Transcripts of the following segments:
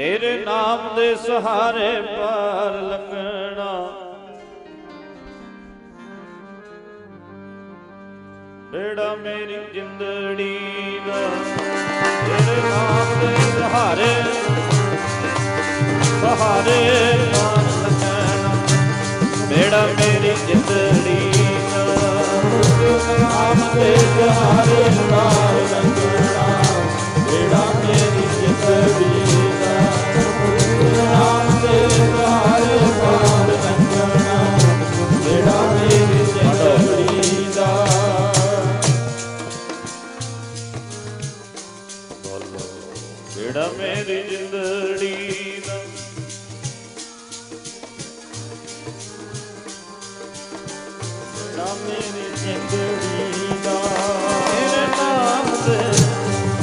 ਤੇਰੇ ਨਾਮ ਦੇ ਸਹਾਰੇ ਪਾਰ ਲੰਘਣਾ। ਬੇੜਾ ਮੇਰੀ ਜਿੰਦੜੀ ਦਾ। ਤੇਰੇ ਨਾਮ ਦੇ ਸਹਾਰੇ ਸਹਾਰੇ ਪਾਰ ਲੰਘਣਾ। ਬੇੜਾ ਮੇਰੀ ਜਿੰਦੜੀ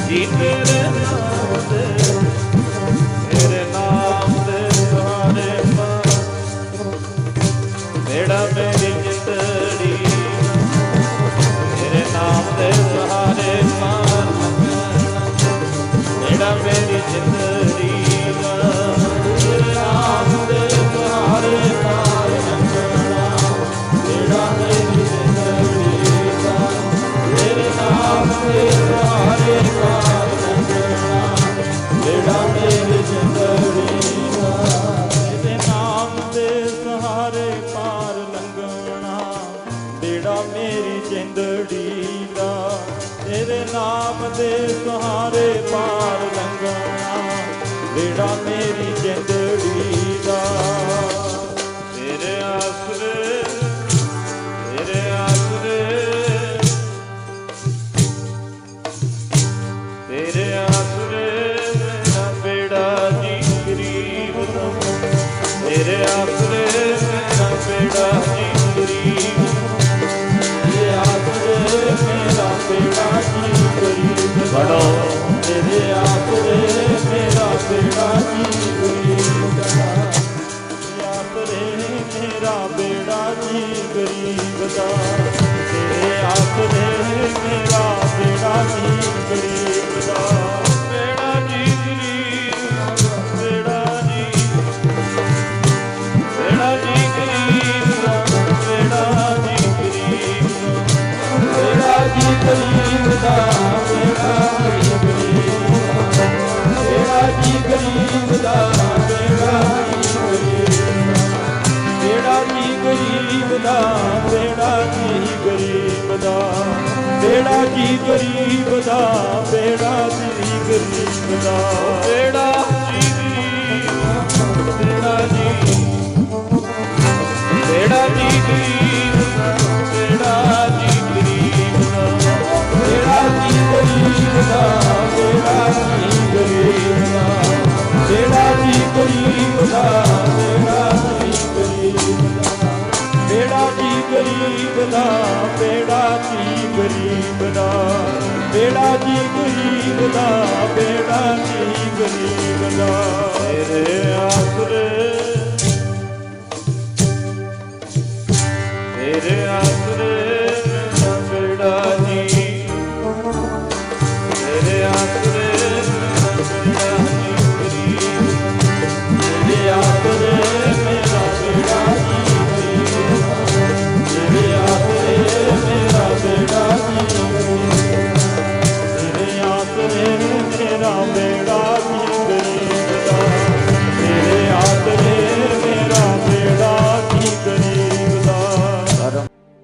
ਜੀਵੇ ਤੇਰੇ ਨਾਮ ਦੇ ਸਹਾਰੇ ਪਾਰ ਲੰਘਣਾ ਬੇੜਾ ਮੇਰੀ ਜ਼ਿੰਦੜੀ ਦਾ। ਤੇਰੇ ਆਸਰੇ ਤੇਰੇ ਆਸਰੇ ਤੇਰੇ ਆਸਰੇ ਮੇਰਾ ਬੇੜਾ ਜੀ ਗਰੀਬ ਤੇਰੇ ਆਸਰੇ ਆਸਰੇ ਮੇਰਾ ਬੇੜਾ ਜੀ ਗਰੀਬ ਦਾ। ਤੇਰੇ ਆਸਰੇ ਮੇਰਾ ਬੇੜਾ ਜੀ ਗਰੀਬ ਗਰੀਬ ਦਾ, ਬੇੜਾ ਜੀ ਗਰੀਬ ਦਾ? ਬੇੜਾ ਜੀ ਗਰੀਬ ਦਾ, ਬੇੜਾ ਜੀ ਗਰੀਬ ਦਾ? ਬੇੜਾ ਜੀ ਗਰੀਬ, ਬੇੜਾ ਜੀ ਬੇੜਾ ਜੀ ਗਰੀਬ ਦਾ ਜੀ ਗਰੀਬ ਦਾ, ਬੇੜਾ ਜੀ ਗਰੀਬ ਦਾ। ਬੇੜਾ ਜੀ ਗਰੀਬ ਦਾ, ਬੇੜਾ ਜੀ ਗਰੀਬ ਦਾ। ਤੇਰੇ ਆਸਰੇ